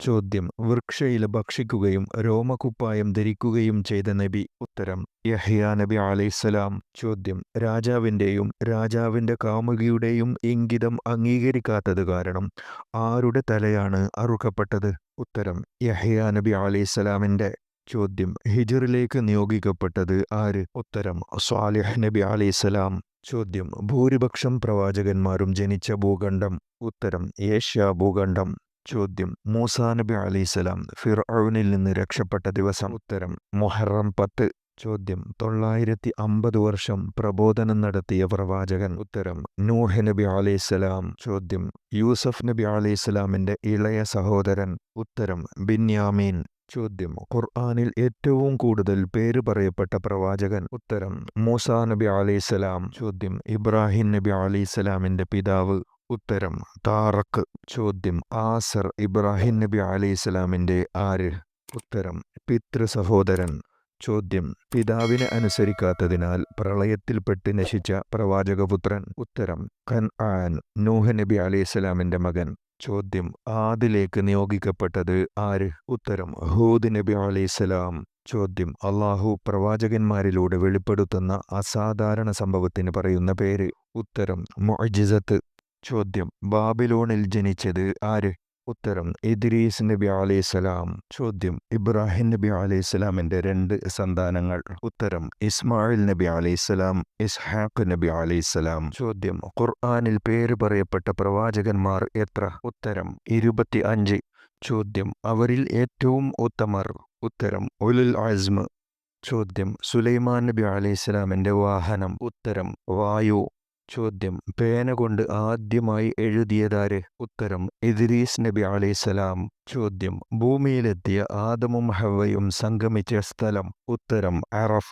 ചോദ്യം. വൃക്ഷയില ഭക്ഷിക്കുകയും രോമകുപ്പായം ധരിക്കുകയും ചെയ്ത നബി. ഉത്തരം യഹ്യ നബി അലൈസലാം ചോദ്യം രാജാവിന്റെയും രാജാവിന്റെ കാമുകിയുടെയും ഇംഗിതം അംഗീകരിക്കാത്തത് കാരണം ആരുടെ തലയാണ് അറുക്കപ്പെട്ടത്? ഉത്തരം യഹ്യ നബി അലൈസലാമിന്റെ ചോദ്യം ഹിജറിലേക്ക് നിയോഗിക്കപ്പെട്ടത് ആര്? ഉത്തരം സ്വാലിഹ് നബി അലൈസലാം ചോദ്യം ഭൂരിപക്ഷം പ്രവാചകന്മാരും ജനിച്ച ഭൂഖണ്ഡം. ഉത്തരം ഏഷ്യ ഭൂഖണ്ഡം. ചോദ്യം. മൂസാ നബി അലൈഹിസ്സലാം ഫിർഔനിൽ നിന്ന് രക്ഷപ്പെട്ട ദിവസം. ഉത്തരം മൊഹറം പത്ത്. ചോദ്യം തൊള്ളായിരത്തി അമ്പത് വർഷം പ്രബോധനം നടത്തിയ പ്രവാചകൻ. ഉത്തരം നൂഹ് നബി അലൈഹിസ്സലാം ചോദ്യം യൂസഫ് നബി അലൈഹിസ്സലാമിന്റെ ഇളയ സഹോദരൻ. ഉത്തരം ബിന്യാമീൻ. ചോദ്യം ഖുർആാനിൽ ഏറ്റവും കൂടുതൽ പേര് പറയപ്പെട്ട പ്രവാചകൻ. ഉത്തരം മൂസാ നബി അലൈഹിസ്സലാം ചോദ്യം ഇബ്രാഹിം നബി അലൈഹിസ്സലാമിന്റെ പിതാവ്. ഉത്തരം താറക്ക് ചോദ്യം ആസർ ഇബ്രാഹിം നബി അലൈഹിസ്സലാമിന്റെ ആര്? ഉത്തരം പിതൃ സഹോദരൻ ചോദ്യം പിതാവിനെ അനുസരിക്കാത്തതിനാൽ പ്രളയത്തിൽപ്പെട്ട് നശിച്ച പ്രവാചകപുത്രൻ ഉത്തരം ഖൻ ആൻ നൂഹ് നബി അലൈഹിസ്സലാമിന്റെ മകൻ ചോദ്യം ആദിലേക്ക് നിയോഗിക്കപ്പെട്ടത് ആര്? ഉത്തരം ഹൂദ് നബി അലൈഹിസ്സലാം ചോദ്യം അള്ളാഹു പ്രവാചകന്മാരിലൂടെ വെളിപ്പെടുത്തുന്ന അസാധാരണ സംഭവത്തിന് പറയുന്ന പേര്. ഉത്തരം മൊജിസത്ത് ചോദ്യം. ബാബിലോണിൽ ജനിച്ചത് ആര്? ഉത്തരം ഇദ്രീസ് നബി അലൈസലാം ചോദ്യം ഇബ്രാഹിം നബി അലൈഹിസ്സലാമിന്റെ രണ്ട് സന്താനങ്ങൾ. ഉത്തരം ഇസ്മായിൽ നബി അലൈസലാം ഇസ്ഹാഖ് നബി അലൈസലാം ചോദ്യം ഖുർആാനിൽ പേര് പറയപ്പെട്ട പ്രവാചകന്മാർ എത്ര? ഉത്തരം ഇരുപത്തി അഞ്ച് ചോദ്യം അവരിൽ ഏറ്റവും ഉത്തമർ. ഉത്തരം ഉലുൽ അസ്മ. ചോദ്യം സുലൈമാൻ നബി അലൈഹിസ്സലാമിന്റെ വാഹനം. ഉത്തരം വായു. ചോദ്യം. പേന കൊണ്ട് ആദ്യമായി എഴുതിയതാര്? ഉത്തരം ഇദ്രീസ് നബി അലൈസലാം ചോദ്യം ഭൂമിയിലെത്തിയ ആദമും ഹവയും സംഗമിച്ച സ്ഥലം. ഉത്തരം അറഫ.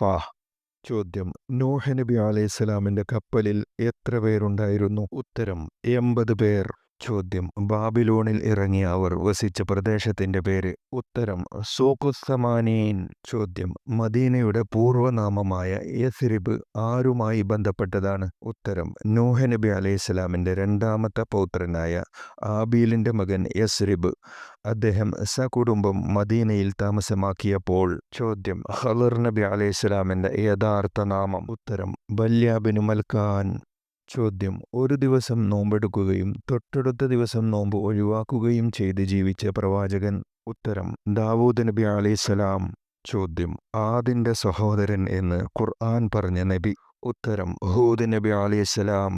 ചോദ്യം നൂഹ് നബി അലൈഹിസ്സലാമിന്റെ കപ്പലിൽ എത്ര പേരുണ്ടായിരുന്നു? ഉത്തരം എൺപത് പേർ. ചോദ്യം. ബാബിലോണിൽ ഇറങ്ങിയ അവർ വസിച്ച പ്രദേശത്തിന്റെ പേര് ഉത്തരം സോക്കുസമാനീൻ ചോദ്യം മദീനയുടെ പൂർവനാമമായ യസിരിബ് ആരുമായി ബന്ധപ്പെട്ടതാണ്? ഉത്തരം നൂഹ നബി അലൈഹിസ്സലാമിന്റെ രണ്ടാമത്തെ പൗത്രനായ ആബീലിന്റെ മകൻ യസ്രിബ്. അദ്ദേഹം സകുടുംബം മദീനയിൽ താമസമാക്കിയപ്പോൾ. ചോദ്യം ഹലർ നബി അലൈഹിസ്സലാമിന്റെ യഥാർത്ഥ നാമം ഉത്തരം ബല്യാബിനു മൽക്കാൻ ചോദ്യം. ഒരു ദിവസം നോമ്പെടുക്കുകയും തൊട്ടടുത്ത ദിവസം നോമ്പ് ഒഴിവാക്കുകയും ചെയ്ത് ജീവിച്ച പ്രവാചകൻ ഉത്തരം ദാവൂദ് നബി അലൈസലാം ചോദ്യം. ആദിന്റെ സഹോദരൻ എന്ന് ഖുർആൻ പറഞ്ഞ നബി ഉത്തരം ഹൂദ് നബി അലൈഹിസ്സലാം